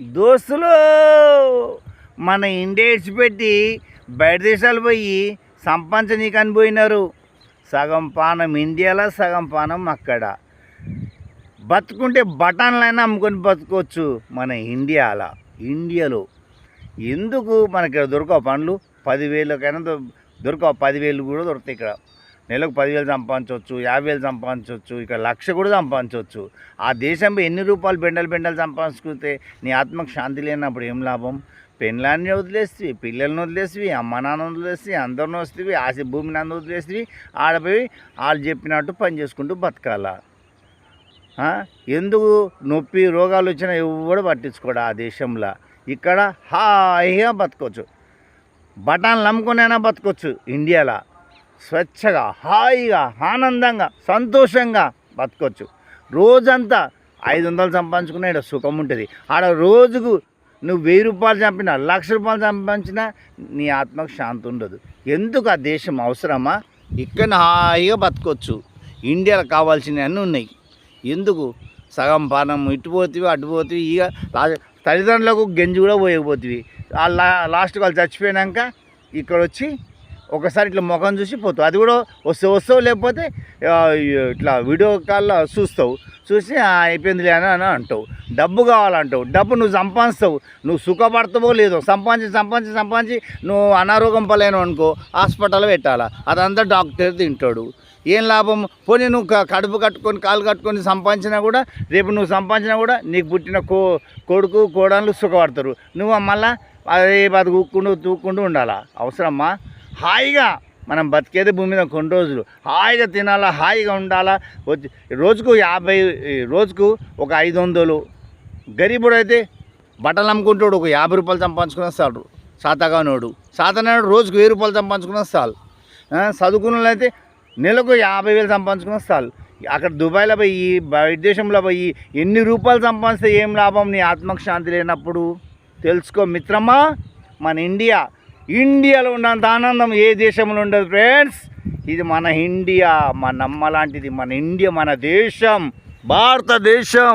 దోస్తులు మన ఇండియా ఇడిచిపెట్టి బయట దేశాలు పోయి సంపాదించనీకని పోయినారు. సగం పానం ఇండియాలో సగం పానం అక్కడ. బతుకుంటే బటన్లైనా అమ్ముకొని బతుకోవచ్చు మన ఇండియాలో ఇండియాలో. ఎందుకు మనకి దొరకవు పనులు పదివేలకైనా దొరకవు పదివేలు కూడా దొరుకుతాయి ఇక్కడ. నెలకు పదివేలు సంపాదించవచ్చు యాభై వేలు సంపాదించవచ్చు ఇక్కడ లక్ష కూడా సంపాదించవచ్చు. ఆ దేశంలో ఎన్ని రూపాయలు బెండలు బెండలు సంపాదించుకుంటే నీ ఆత్మకు శాంతి లేనప్పుడు ఏం లాభం? పెళ్ళాన్ని వదిలేస్తే పిల్లల్ని వదిలేసి అమ్మ నాన్న వదిలేసి అందరిని వస్తేవి ఆశ భూమిని అందరూ వదిలేసి ఆడపోయి వాళ్ళు చెప్పినట్టు పని చేసుకుంటూ బతకాల. ఎందుకు నొప్పి రోగాలు వచ్చినా ఎవడు పట్టించుకోడు ఆ దేశంలో. ఇక్కడ హాయిగా బతకవచ్చు బఠాన్లు నమ్ముకునైనా బతకవచ్చు ఇండియాలో. స్వచ్ఛగా హాయిగా ఆనందంగా సంతోషంగా బతకొచ్చు. రోజంతా ఐదు వందలు సంపాదించుకున్నా ఈడ సుఖం ఉంటుంది. ఆడ రోజుకు నువ్వు వెయ్యి రూపాయలు చంపినా లక్ష రూపాయలు సంపాదించినా నీ ఆత్మకు శాంతి ఉండదు. ఎందుకు ఆ దేశం అవసరమా? ఇక్కడ హాయిగా బతకొచ్చు. ఇండియాలో కావాల్సినవి అన్నీ ఉన్నాయి. ఎందుకు? సగం పానం ఇటు పోతివి అటు పోతివి ఇక తల్లిదండ్రులకు గెంజి కూడా పోయకపోతివి. ఆ లా లాస్ట్ వాళ్ళు చచ్చిపోయినాక ఇక్కడ వచ్చి ఒకసారి ఇట్లా ముఖం చూసి పోతావు. అది కూడా వస్తే వస్తావు లేకపోతే ఇట్లా వీడియో కాల్లో చూస్తావు. చూసి అయిపోయిందిలే అని అని అంటావు. డబ్బు కావాలంటావు. డబ్బు నువ్వు సంపాదిస్తావు. నువ్వు సుఖపడతావో లేదో సంపాదించి సంపాదించి సంపాదించి నువ్వు అనారోగ్యం పలేను అనుకో హాస్పిటల్ పెట్టాలా. అదంతా డాక్టర్ తింటాడు. ఏం లాభం? పోనీ నువ్వు కడుపు కట్టుకొని కాలు కట్టుకొని సంపాదించినా కూడా రేపు నువ్వు సంపాదించినా కూడా నీకు పుట్టిన కో కొడుకు కోడళ్ళు సుఖపడతారు. నువ్వు మళ్ళా అదే బతుకుంటూ తూక్కుంటూ ఉండాలా? అవసరమ్మా హాయిగా మనం బతికేది భూమి మీద కొన్ని రోజులు. హాయిగా తినాలా హాయిగా ఉండాలా? వచ్చి రోజుకు యాభై రోజుకు ఒక ఐదు వందలు. గరీబుడు అయితే బట్టలు అమ్ముకుంటాడు ఒక యాభై రూపాయలు సంపాదించుకున్న వస్తాడు సాతగానోడు. సాతనాడు రోజుకు వెయ్యి రూపాయలు సంపాదించుకున్న వస్తాడు చదువుకున్న అయితే నెలకు యాభై వేలు సంపాదించుకున్న వస్తాడు అక్కడ దుబాయ్లో పోయి బయట దేశంలో పోయి ఎన్ని రూపాయలు సంపాదిస్తే ఏం లాభం? నీ ఆత్మకు శాంతి లేనప్పుడు. తెలుసుకో మిత్రమా మన ఇండియా ఇండియాలో ఉన్నంత ఆనందం ఏ దేశంలో ఉండదు ఫ్రెండ్స్. ఇది మన ఇండియా మనమ్మ లాంటిది మన ఇండియా మన దేశం భారతదేశం.